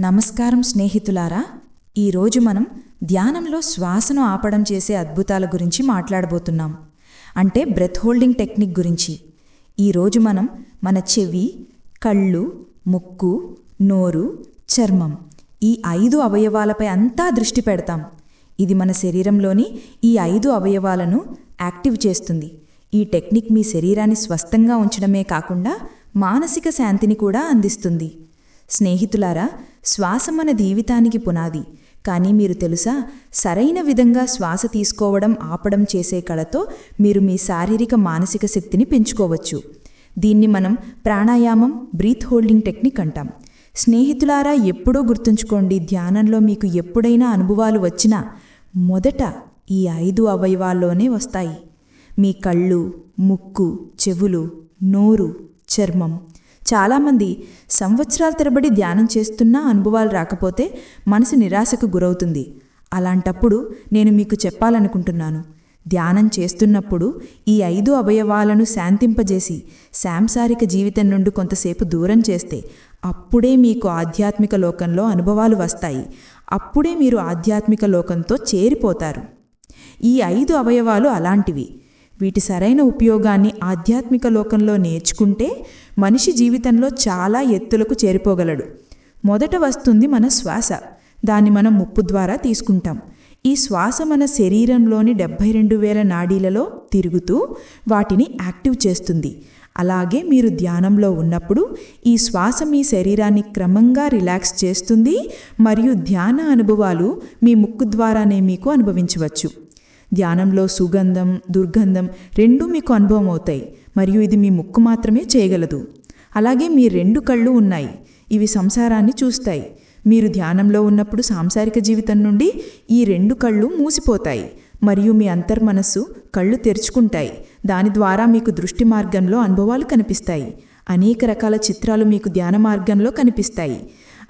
నమస్కారం స్నేహితులారా ఈరోజు మనం ధ్యానంలో శ్వాసను ఆపడం చేసే అద్భుతాల గురించి మాట్లాడబోతున్నాం. అంటే బ్రెత్ హోల్డింగ్ టెక్నిక్ గురించి. ఈరోజు మనం మన చెవి కళ్ళు ముక్కు నోరు చర్మం ఈ ఐదు అవయవాలపై అంతా దృష్టి పెడతాం. ఇది మన శరీరంలోని ఈ ఐదు అవయవాలను యాక్టివ్ చేస్తుంది. ఈ టెక్నిక్ మీ శరీరాన్ని స్వస్థంగా ఉంచడమే కాకుండా మానసిక శాంతిని కూడా అందిస్తుంది. స్నేహితులారా శ్వాస మన జీవితానికి పునాది. కానీ మీరు తెలుసా సరైన విధంగా శ్వాస తీసుకోవడం ఆపడం చేసే కళతో మీరు మీ శారీరక మానసిక శక్తిని పెంచుకోవచ్చు. దీన్ని మనం ప్రాణాయామం బ్రీత్ హోల్డింగ్ టెక్నిక్ అంటాం. స్నేహితులారా ఎప్పుడో గుర్తుంచుకోండి ధ్యానంలో మీకు ఎప్పుడైనా అనుభవాలు వచ్చినా మొదట ఈ ఐదు అవయవాల్లోనే వస్తాయి. మీ కళ్ళు ముక్కు చెవులు నోరు చర్మం. చాలామంది సంవత్సరాల తరబడి ధ్యానం చేస్తున్నా అనుభవాలు రాకపోతే మనసు నిరాశకు గురవుతుంది. అలాంటప్పుడు నేను మీకు చెప్పాలనుకుంటున్నాను. ధ్యానం చేస్తున్నప్పుడు ఈ ఐదు అవయవాలను శాంతింపజేసి సాంసారిక జీవితం నుండి కొంతసేపు దూరం చేస్తే అప్పుడే మీకు ఆధ్యాత్మిక లోకంలో అనుభవాలు వస్తాయి. అప్పుడే మీరు ఆధ్యాత్మిక లోకంతో చేరిపోతారు. ఈ ఐదు అవయవాలు అలాంటివి. వీటి సరైన ఉపయోగాన్ని ఆధ్యాత్మిక లోకంలో నేర్చుకుంటే మనిషి జీవితంలో చాలా ఎత్తులకు చేరిపోగలడు. మొదట వస్తుంది మన శ్వాస. దాన్ని మనం ముప్పు ద్వారా తీసుకుంటాం. ఈ శ్వాస మన శరీరంలోని డెబ్భై రెండు వేల నాడీలలో తిరుగుతూ వాటిని యాక్టివ్ చేస్తుంది. అలాగే మీరు ధ్యానంలో ఉన్నప్పుడు ఈ శ్వాస మీ శరీరాన్ని క్రమంగా రిలాక్స్ చేస్తుంది మరియు ధ్యాన అనుభవాలు మీ ముక్కు ద్వారానే మీకు అనుభవించవచ్చు. ధ్యానంలో సుగంధం దుర్గంధం రెండూ మీకు అనుభవం అవుతాయి మరియు ఇది మీ ముక్కు మాత్రమే చేయగలదు. అలాగే మీ రెండు కళ్ళు ఉన్నాయి. ఇవి సంసారాన్ని చూస్తాయి. మీరు ధ్యానంలో ఉన్నప్పుడు సాంసారిక జీవితం నుండి ఈ రెండు కళ్ళు మూసిపోతాయి. మరియు మీ అంతర్మనస్సు కళ్ళు తెరుచుకుంటాయి. దాని ద్వారా మీకు దృష్టి మార్గంలో అనుభవాలు కనిపిస్తాయి. అనేక రకాల చిత్రాలు మీకు ధ్యాన మార్గంలో కనిపిస్తాయి.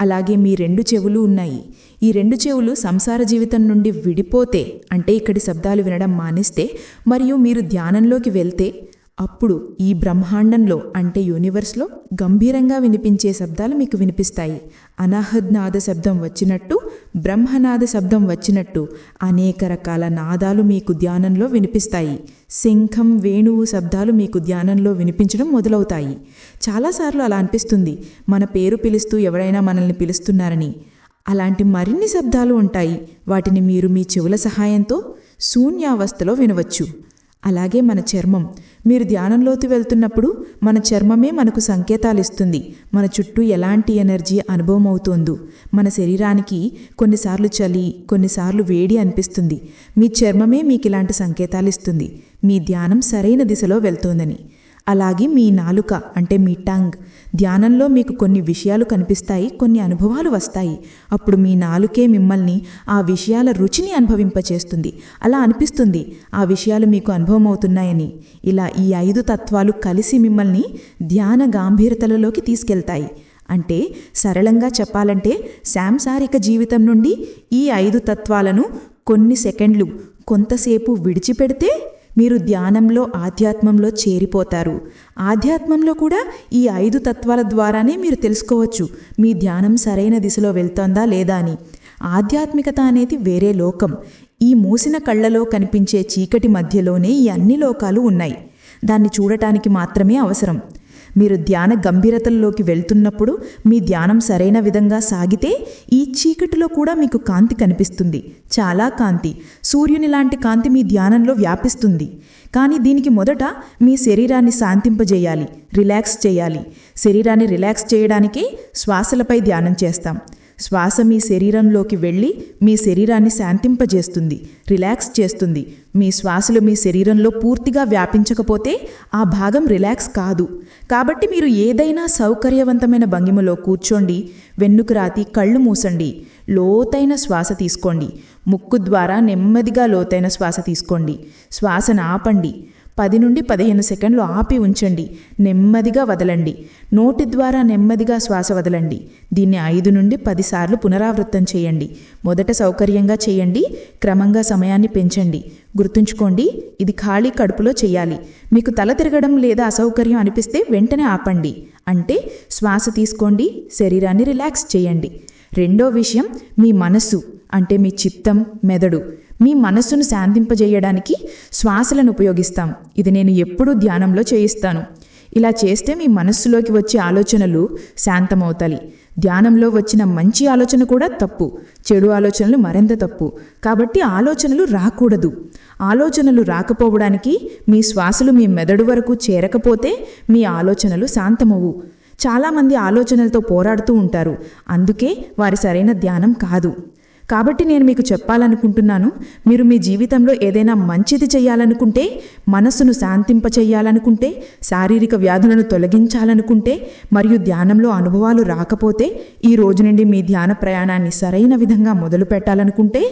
అలాగే మీ రెండు చెవులు ఉన్నాయి. ఈ రెండు చెవులు సంసార జీవితం నుండి విడిపోతే అంటే ఇక్కడి శబ్దాలు వినడం మానేస్తే మరియు మీరు ధ్యానంలోకి వెళ్తే అప్పుడు ఈ బ్రహ్మాండంలో అంటే యూనివర్స్లో గంభీరంగా వినిపించే శబ్దాలు మీకు వినిపిస్తాయి. అనాహద్నాద శబ్దం వచ్చినట్టు బ్రహ్మనాద శబ్దం వచ్చినట్టు అనేక రకాల నాదాలు మీకు ధ్యానంలో వినిపిస్తాయి. శంఖం వేణువు శబ్దాలు మీకు ధ్యానంలో వినిపించడం మొదలవుతాయి. చాలాసార్లు అలా అనిపిస్తుంది మన పేరు పిలుస్తూ ఎవరైనా మనల్ని పిలుస్తున్నారని. అలాంటి మరిన్ని శబ్దాలు ఉంటాయి వాటిని మీరు మీ చెవుల సహాయంతో శూన్యావస్థలో వినవచ్చు. అలాగే మన చర్మం. మీరు ధ్యానంలోకి వెళ్తున్నప్పుడు మన చర్మమే మనకు సంకేతాలు ఇస్తుంది మన చుట్టూ ఎలాంటి ఎనర్జీ అనుభవం అవుతుందో మన శరీరానికి కొన్నిసార్లు చలి కొన్నిసార్లు వేడి అనిపిస్తుంది. మీ చర్మమే మీకు ఇలాంటి సంకేతాలు ఇస్తుంది మీ ధ్యానం సరైన దిశలో వెళ్తోందని. అలాగే మీ నాలుక అంటే మీ టంగ్. ధ్యానంలో మీకు కొన్ని విషయాలు కనిపిస్తాయి కొన్ని అనుభవాలు వస్తాయి. అప్పుడు మీ నాలుకే మిమ్మల్ని ఆ విషయాల రుచిని అనుభవింపచేస్తుంది. అలా అనిపిస్తుంది ఆ విషయాలు మీకు అనుభవం అవుతున్నాయని ఇలా ఈ ఐదు తత్వాలు కలిసి మిమ్మల్ని ధ్యాన గాంభీరతలలోకి తీసుకెళ్తాయి. అంటే సరళంగా చెప్పాలంటే సాంసారిక జీవితం నుండి ఈ ఐదు తత్వాలను కొన్ని సెకండ్లు కొంతసేపు విడిచిపెడితే మీరు ధ్యానంలో ఆధ్యాత్మంలో చేరిపోతారు. ఆధ్యాత్మంలో కూడా ఈ ఐదు తత్వాల ద్వారానే మీరు తెలుసుకోవచ్చు మీ ధ్యానం సరైన దిశలో వెళ్తోందా లేదా అని. ఆధ్యాత్మికత అనేది వేరే లోకం. ఈ మూసిన కళ్ళలో కనిపించే చీకటి మధ్యలోనే ఈ అన్ని లోకాలు ఉన్నాయి. దాన్ని చూడటానికి మాత్రమే అవసరం. మీరు ధ్యాన గంభీరతల్లోకి వెళ్తున్నప్పుడు మీ ధ్యానం సరైన విధంగా సాగితే ఈ చీకటిలో కూడా మీకు కాంతి కనిపిస్తుంది. చాలా కాంతి. సూర్యుని లాంటి కాంతి మీ ధ్యానంలో వ్యాపిస్తుంది. కానీ దీనికి మొదట మీ శరీరాన్ని శాంతింపజేయాలి. రిలాక్స్ చేయాలి. శరీరాన్ని రిలాక్స్ చేయడానికి శ్వాసలపై ధ్యానం చేస్తాం. శ్వాస మీ శరీరంలోకి వెళ్ళి మీ శరీరాన్ని శాంతింపజేస్తుంది రిలాక్స్ చేస్తుంది. మీ శ్వాసలు మీ శరీరంలో పూర్తిగా వ్యాపించకపోతే ఆ భాగం రిలాక్స్ కాదు. కాబట్టి మీరు ఏదైనా సౌకర్యవంతమైన భంగిమలో కూర్చోండి వెన్నుకు రాతి కళ్ళు మూసండి లోతైన శ్వాస తీసుకోండి ముక్కు ద్వారా నెమ్మదిగా లోతైన శ్వాస తీసుకోండి. శ్వాసను ఆపండి. పది నుండి పదిహేను సెకండ్లు ఆపి ఉంచండి. నెమ్మదిగా వదలండి. నోటి ద్వారా నెమ్మదిగా శ్వాస వదలండి. దీన్ని ఐదు నుండి పదిసార్లు పునరావృతం చేయండి. మొదట సౌకర్యంగా చేయండి. క్రమంగా సమయాన్ని పెంచండి. గుర్తుంచుకోండి ఇది ఖాళీ కడుపులో చేయాలి. మీకు తల తిరగడం లేదా అసౌకర్యం అనిపిస్తే వెంటనే ఆపండి. అంటే శ్వాస తీసుకోండి శరీరాన్ని రిలాక్స్ చేయండి. రెండో విషయం మీ మనస్సు అంటే మీ చిత్తం మెదడు. మీ మనస్సును శాంతింపజేయడానికి శ్వాసలను ఉపయోగిస్తాం. ఇది నేను ఎప్పుడూ ధ్యానంలో చేయిస్తాను. ఇలా చేస్తే మీ మనస్సులోకి వచ్చే ఆలోచనలు శాంతమవుతాయి. ధ్యానంలో వచ్చిన మంచి ఆలోచన కూడా తప్పు. చెడు ఆలోచనలు మరింత తప్పు. కాబట్టి ఆలోచనలు రాకూడదు. ఆలోచనలు రాకపోవడానికి మీ శ్వాసలు మీ మెదడు వరకు చేరకపోతే మీ ఆలోచనలు శాంతమవు చాలామంది ఆలోచనలతో పోరాడుతూ ఉంటారు. అందుకే వారి సరైన ధ్యానం కాదు. కాబట్టి నేను మీకు చెప్పాలనుకుంటున్నాను మీరు మీ జీవితంలో ఏదైనా మంచిది చేయాలనుకుంటే మనస్సును శాంతింప చేయాలనుకుంటే శారీరక వ్యాధులను తొలగించాలనుకుంటే మరియు ధ్యానంలో అనుభవాలు రాకపోతే ఈ రోజు నుండి మీ ధ్యాన ప్రయాణాన్ని సరైన విధంగా మొదలు పెట్టాలనుకుంటే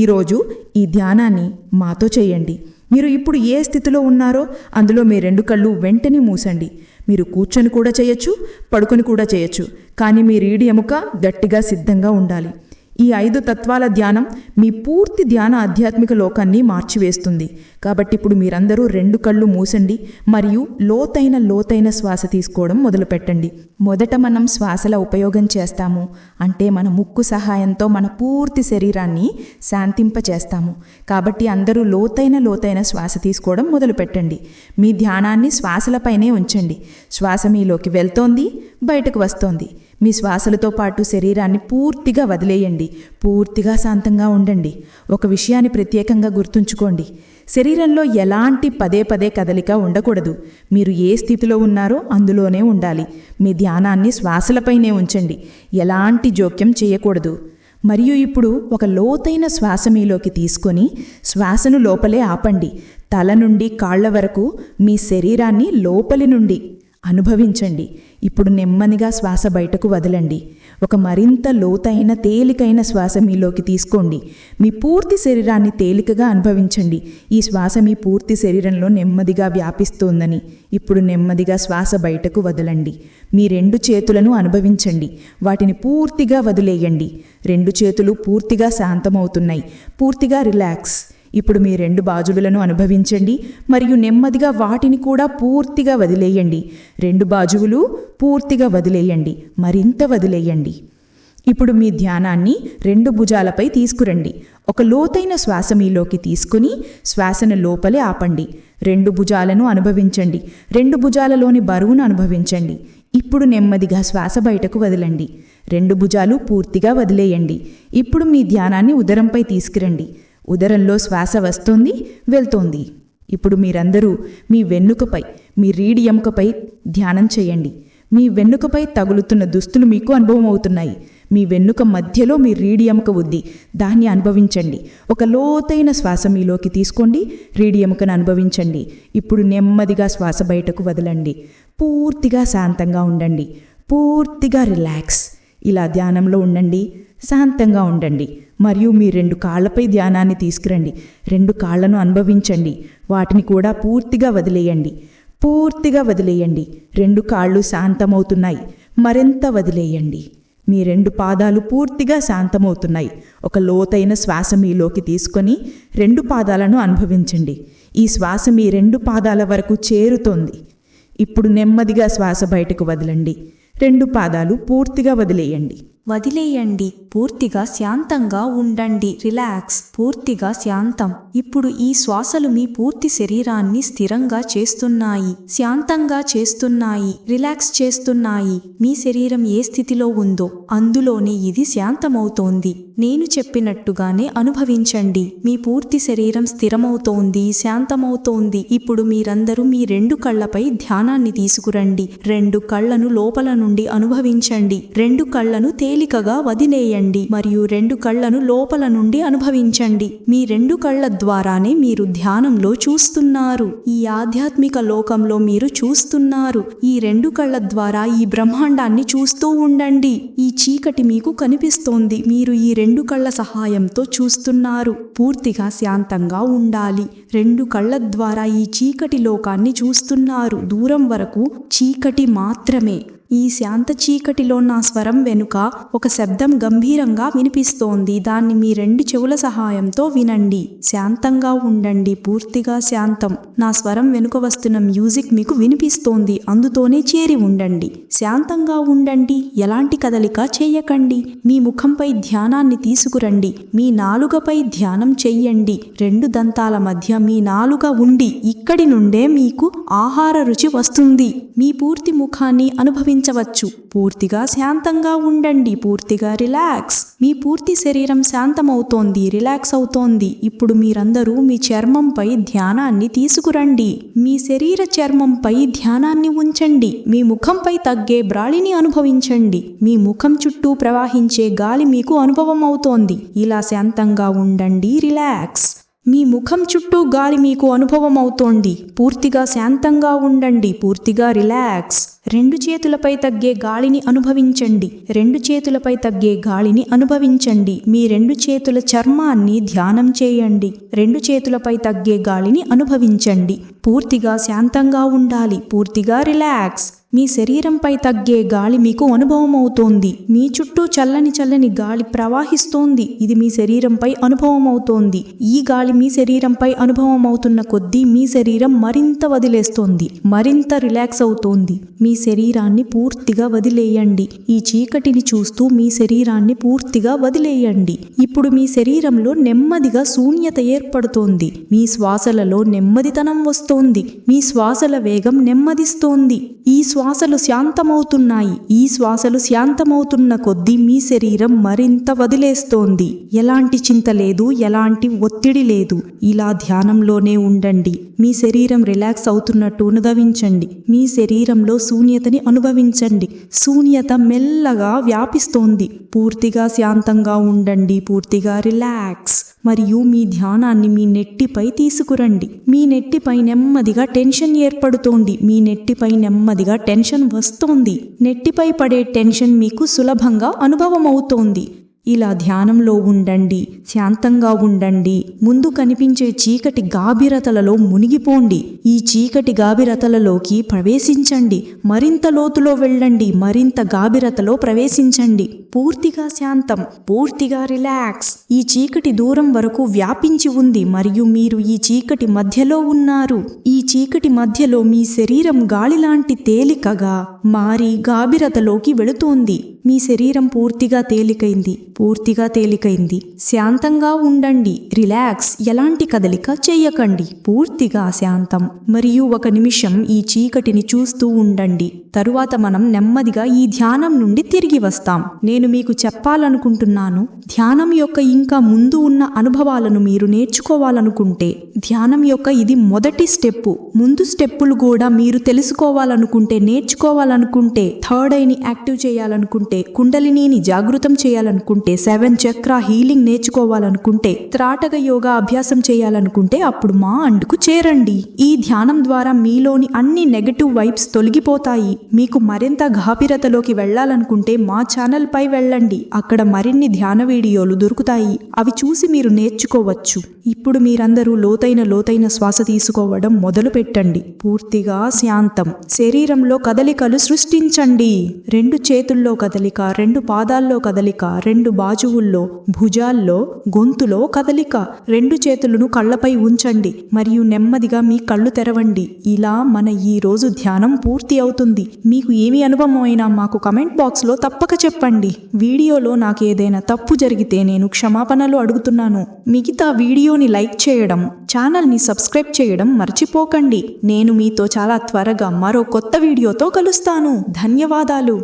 ఈరోజు ఈ ధ్యానాన్ని మాతో చేయండి. మీరు ఇప్పుడు ఏ స్థితిలో ఉన్నారో అందులో మీ రెండు కళ్ళు వెంటనే మూసండి. మీరు కూర్చొని కూడా చేయొచ్చు పడుకొని కూడా చేయొచ్చు కానీ మీ రీడి ఎముక గట్టిగా సిద్ధంగా ఉండాలి. ఈ ఐదు తత్వాల ధ్యానం మీ పూర్తి ధ్యాన ఆధ్యాత్మిక లోకాన్ని మార్చివేస్తుంది. కాబట్టి ఇప్పుడు మీరందరూ రెండు కళ్ళు మూసండి మరియు లోతైన లోతైన శ్వాస తీసుకోవడం మొదలుపెట్టండి. మొదట మనం శ్వాసల ఉపయోగం చేస్తాము అంటే మన ముక్కు సహాయంతో మన పూర్తి శరీరాన్ని శాంతింపచేస్తాము. కాబట్టి అందరూ లోతైన లోతైన శ్వాస తీసుకోవడం మొదలుపెట్టండి. మీ ధ్యానాన్ని శ్వాసలపైనే ఉంచండి. శ్వాస మీలోకి వెళ్తోంది బయటకు వస్తోంది. మీ శ్వాసలతో పాటు శరీరాన్ని పూర్తిగా వదిలేయండి. పూర్తిగా శాంతంగా ఉండండి. ఒక విషయాన్ని ప్రత్యేకంగా గుర్తుంచుకోండి. శరీరంలో ఎలాంటి పదే పదే కదలిక ఉండకూడదు. మీరు ఏ స్థితిలో ఉన్నారో అందులోనే ఉండాలి. మీ ధ్యానాన్ని శ్వాసలపైనే ఉంచండి. ఎలాంటి జోక్యం చేయకూడదు. మరియు ఇప్పుడు ఒక లోతైన శ్వాస మీలోకి తీసుకొని శ్వాసను లోపలే ఆపండి. తల నుండి కాళ్ళ వరకు మీ శరీరాన్ని లోపలి నుండి అనుభవించండి. ఇప్పుడు నెమ్మదిగా శ్వాస బయటకు వదలండి. ఒక మరింత లోతైన తేలికైన శ్వాస మీలోకి తీసుకోండి. మీ పూర్తి శరీరాన్ని తేలికగా అనుభవించండి. ఈ శ్వాస మీ పూర్తి శరీరంలో నెమ్మదిగా వ్యాపిస్తోందని. ఇప్పుడు నెమ్మదిగా శ్వాస బయటకు వదలండి. మీ రెండు చేతులను అనుభవించండి. వాటిని పూర్తిగా వదిలేయండి. రెండు చేతులు పూర్తిగా శాంతమవుతున్నాయి. పూర్తిగా రిలాక్స్. ఇప్పుడు మీ రెండు బాజువులను అనుభవించండి మరియు నెమ్మదిగా వాటిని కూడా పూర్తిగా వదిలేయండి. రెండు బాజువులు పూర్తిగా వదిలేయండి. మరింత వదిలేయండి. ఇప్పుడు మీ ధ్యానాన్ని రెండు భుజాలపై తీసుకురండి. ఒక లోతైన శ్వాస మీలోకి తీసుకుని శ్వాసను లోపలే ఆపండి. రెండు భుజాలను అనుభవించండి. రెండు భుజాలలోని బరువును అనుభవించండి. ఇప్పుడు నెమ్మదిగా శ్వాస బయటకు వదలండి. రెండు భుజాలు పూర్తిగా వదిలేయండి. ఇప్పుడు మీ ధ్యానాన్ని ఉదరంపై తీసుకురండి. ఉదరంలో శ్వాస వస్తోంది వెళ్తోంది. ఇప్పుడు మీరందరూ మీ వెన్నుకపై మీ రీడి ఎముకపై ధ్యానం చేయండి. మీ వెన్నుకపై తగులుతున్న దుస్తులు మీకు అనుభవం అవుతున్నాయి మీ వెన్నుక మధ్యలో మీ రీడి ఎముక ఉంది. దాన్ని అనుభవించండి. ఒక లోతైన శ్వాస మీలోకి తీసుకోండి. రీడి ఎముకను అనుభవించండి. ఇప్పుడు నెమ్మదిగా శ్వాస బయటకు వదలండి. పూర్తిగా శాంతంగా ఉండండి. పూర్తిగా రిలాక్స్. ఇలా ధ్యానంలో ఉండండి. శాంతంగా ఉండండి. మరియు మీ రెండు కాళ్ళపై ధ్యానాన్ని తీసుకురండి. రెండు కాళ్ళను అనుభవించండి. వాటిని కూడా పూర్తిగా వదిలేయండి. పూర్తిగా వదిలేయండి. రెండు కాళ్ళు శాంతమవుతున్నాయి. మరింత వదిలేయండి. మీ రెండు పాదాలు పూర్తిగా శాంతమవుతున్నాయి. ఒక లోతైన శ్వాస మీలోకి తీసుకొని రెండు పాదాలను అనుభవించండి. ఈ శ్వాస మీ రెండు పాదాల వరకు చేరుతోంది. ఇప్పుడు నెమ్మదిగా శ్వాస బయటకు వదలండి. రెండు పాదాలు పూర్తిగా వదిలేయండి. వదిలేయండి. పూర్తిగా శాంతంగా ఉండండి. రిలాక్స్. పూర్తిగా శాంతం. ఇప్పుడు ఈ శ్వాసలు మీ పూర్తి శరీరాన్ని స్థిరంగా చేస్తున్నాయి శాంతంగా చేస్తున్నాయి రిలాక్స్ చేస్తున్నాయి. మీ శరీరం ఏ స్థితిలో ఉందో అందులోనే ఇది శాంతమవుతోంది. నేను చెప్పినట్టుగానే అనుభవించండి. మీ పూర్తి శరీరం స్థిరమవుతోంది శాంతమవుతోంది. ఇప్పుడు మీరందరూ మీ రెండు కళ్ళపై ధ్యానాన్ని తీసుకురండి. రెండు కళ్ళను లోపల నుండి అనుభవించండి. రెండు కళ్ళను తేలికగా వదిలేయండి. మరియు రెండు కళ్ళను లోపల నుండి అనుభవించండి. మీ రెండు కళ్ళ ద్వారానే మీరు ధ్యానంలో చూస్తున్నారు. ఈ ఆధ్యాత్మిక లోకంలో మీరు చూస్తున్నారు. ఈ రెండు కళ్ళ ద్వారా ఈ బ్రహ్మాండాన్ని చూస్తూ ఉండండి. ఈ చీకటి మీకు కనిపిస్తోంది. మీరు ఈ రెండు కళ్ళ సహాయంతో చూస్తున్నారు. పూర్తిగా శాంతంగా ఉండాలి. రెండు కళ్ళ ద్వారా ఈ చీకటి లోకాన్ని చూస్తున్నారు. దూరం వరకు చీకటి మాత్రమే. ఈ శాంత చీకటిలో నా స్వరం వెనుక ఒక శబ్దం గంభీరంగా వినిపిస్తోంది. దాన్ని మీ రెండు చెవుల సహాయంతో వినండి. శాంతంగా ఉండండి. పూర్తిగా శాంతం. నా స్వరం వెనుక వస్తున్న మ్యూజిక్ మీకు వినిపిస్తోంది. అందుతోనే చేరి ఉండండి. శాంతంగా ఉండండి. ఎలాంటి కదలిక చేయకండి. మీ ముఖంపై ధ్యానాన్ని తీసుకురండి. మీ నాలుగపై ధ్యానం చెయ్యండి. రెండు దంతాల మధ్య మీ నాలుగ ఉండి ఇక్కడి నుండే మీకు ఆహార రుచి వస్తుంది. మీ పూర్తి ముఖాన్ని అనుభవించవచ్చు పూర్తిగా శాంతంగా ఉండండి. పూర్తిగా రిలాక్స్. మీ పూర్తి శరీరం శాంతమవుతోంది. రిలాక్స్ అవుతోంది. ఇప్పుడు మీరందరూ మీ చర్మంపై ధ్యానాన్ని తీసుకురండి. మీ శరీర చర్మంపై ధ్యానాన్ని ఉంచండి. మీ ముఖంపై తగ్గే బ్రాళిని అనుభవించండి. మీ ముఖం చుట్టూ ప్రవహించే గాలి మీకు అనుభవం అవుతోంది ఇలా శాంతంగా ఉండండి. రిలాక్స్. మీ ముఖం చుట్టూ గాలి మీకు అనుభవం అవుతోంది పూర్తిగా శాంతంగా ఉండండి. పూర్తిగా రిలాక్స్. రెండు చేతులపై తగ్గే గాలిని అనుభవించండి. రెండు చేతులపై తగ్గే గాలిని అనుభవించండి. మీ రెండు చేతుల చర్మాన్ని ధ్యానం చేయండి. రెండు చేతులపై తగ్గే గాలిని అనుభవించండి. పూర్తిగా శాంతంగా ఉండాలి. పూర్తిగా రిలాక్స్. మీ శరీరంపై తగ్గే గాలి మీకు అనుభవం అవుతోంది మీ చుట్టూ చల్లని చల్లని గాలి ప్రవాహిస్తోంది. ఇది మీ శరీరంపై అనుభవం అవుతోంది ఈ గాలి మీ శరీరంపై అనుభవం అవుతున్న కొద్దీ మీ శరీరం మరింత వదిలేస్తోంది. మరింత రిలాక్స్ అవుతోంది. మీ శరీరాన్ని పూర్తిగా వదిలేయండి. ఈ చీకటిని చూస్తూ మీ శరీరాన్ని పూర్తిగా వదిలేయండి. ఇప్పుడు మీ శరీరంలో నెమ్మదిగా శూన్యత ఏర్పడుతోంది. మీ శ్వాసలలో నెమ్మదితనం వస్తోంది. మీ శ్వాసల వేగం నెమ్మదిస్తోంది. ఈ శ్వాసలు శాంతమవుతున్నాయి. ఈ శ్వాసలు శాంతమవుతున్న కొద్దీ మీ శరీరం మరింత వదిలేస్తోంది. ఎలాంటి చింత లేదు ఎలాంటి ఒత్తిడి లేదు. ఇలా ధ్యానంలోనే ఉండండి. మీ శరీరం రిలాక్స్ అవుతున్నట్టు అనుభవించండి. మీ శరీరంలో శూన్యతని అనుభవించండి. శూన్యత మెల్లగా వ్యాపిస్తోంది. పూర్తిగా శాంతంగా ఉండండి. పూర్తిగా రిలాక్స్. మరియు మీ ధ్యానాన్ని మీ నెట్టిపై తీసుకురండి. మీ నెట్టిపై నెమ్మదిగా టెన్షన్ ఏర్పడుతోంది. మీ నెట్టిపై నెమ్మదిగా టెన్షన్ వస్తోంది. నెట్టిపై పడే టెన్షన్ మీకు సులభంగా అనుభవం అవుతోంది ఇలా ధ్యానంలో ఉండండి. శాంతంగా ఉండండి. ముందు కనిపించే చీకటి గాభిరతలలో మునిగిపోండి. ఈ చీకటి గాభిరతలలోకి ప్రవేశించండి. మరింత లోతులో వెళ్ళండి. మరింత గాభిరతలో ప్రవేశించండి. పూర్తిగా శాంతం పూర్తిగా రిలాక్స్. ఈ చీకటి దూరం వరకు వ్యాపించి ఉంది మరియు మీరు ఈ చీకటి మధ్యలో ఉన్నారు. ఈ చీకటి మధ్యలో మీ శరీరం గాలిలాంటి తేలికగా మారి గాభిరతలోకి వెళుతోంది. మీ శరీరం పూర్తిగా తేలికైంది పూర్తిగా తేలికైంది. శాంతంగా ఉండండి రిలాక్స్. ఎలాంటి కదలిక చేయకండి. పూర్తిగా శాంతం. మరియు ఒక నిమిషం ఈ చీకటిని చూస్తూ ఉండండి. తరువాత మనం నెమ్మదిగా ఈ ధ్యానం నుండి తిరిగి వస్తాం. నేను మీకు చెప్పాలనుకుంటున్నాను ధ్యానం యొక్క ఇంకా ముందు ఉన్న అనుభవాలను మీరు నేర్చుకోవాలనుకుంటే ధ్యానం యొక్క ఇది మొదటి స్టెప్పు. ముందు స్టెప్పులు కూడా మీరు తెలుసుకోవాలనుకుంటే నేర్చుకోవాలనుకుంటే థర్డ్ ఐని యాక్టివ్ చేయాలనుకుంటే కుండలినీని జాగృతం చేయాలనుకుంటే సెవెన్ చక్ర హీలింగ్ నేర్చుకోవాలనుకుంటే త్రాటక యోగా అభ్యాసం చేయాలనుకుంటే అప్పుడు మా అండుకు చేరండి. ఈ ధ్యానం ద్వారా మీలోని అన్ని నెగటివ్ వైబ్స్ తొలగిపోతాయి. మీకు మరింత గాభిరతలోకి వెళ్ళాలనుకుంటే మా ఛానల్ పై వెళ్ళండి. అక్కడ మరిన్ని ధ్యాన వీడియోలు దొరుకుతాయి. అవి చూసి మీరు నేర్చుకోవచ్చు. ఇప్పుడు మీరందరూ లోతైన లోతైన శ్వాస తీసుకోవడం మొదలు పెట్టండి. పూర్తిగా శాంతం. శరీరంలో కదలికలు సృష్టించండి. రెండు చేతుల్లో కదలి కదలిక రెండు పాదాల్లో కదలిక రెండు బాజువుల్లో భుజాల్లో గొంతులో కదలిక. రెండు చేతులను కళ్ళపై ఉంచండి మరియు నెమ్మదిగా మీ కళ్ళు తెరవండి. ఇలా మన ఈ రోజు ధ్యానం పూర్తి అవుతుంది. మీకు ఏమి అనుభవం అయినా మాకు కమెంట్ బాక్స్లో తప్పక చెప్పండి. వీడియోలో నాకు ఏదైనా తప్పు జరిగితే నేను క్షమాపణలు అడుగుతున్నాను. మిగతా వీడియోని లైక్ చేయడం ఛానల్ని సబ్స్క్రైబ్ చేయడం మర్చిపోకండి. నేను మీతో చాలా త్వరగా మరో కొత్త వీడియోతో కలుస్తాను. ధన్యవాదాలు.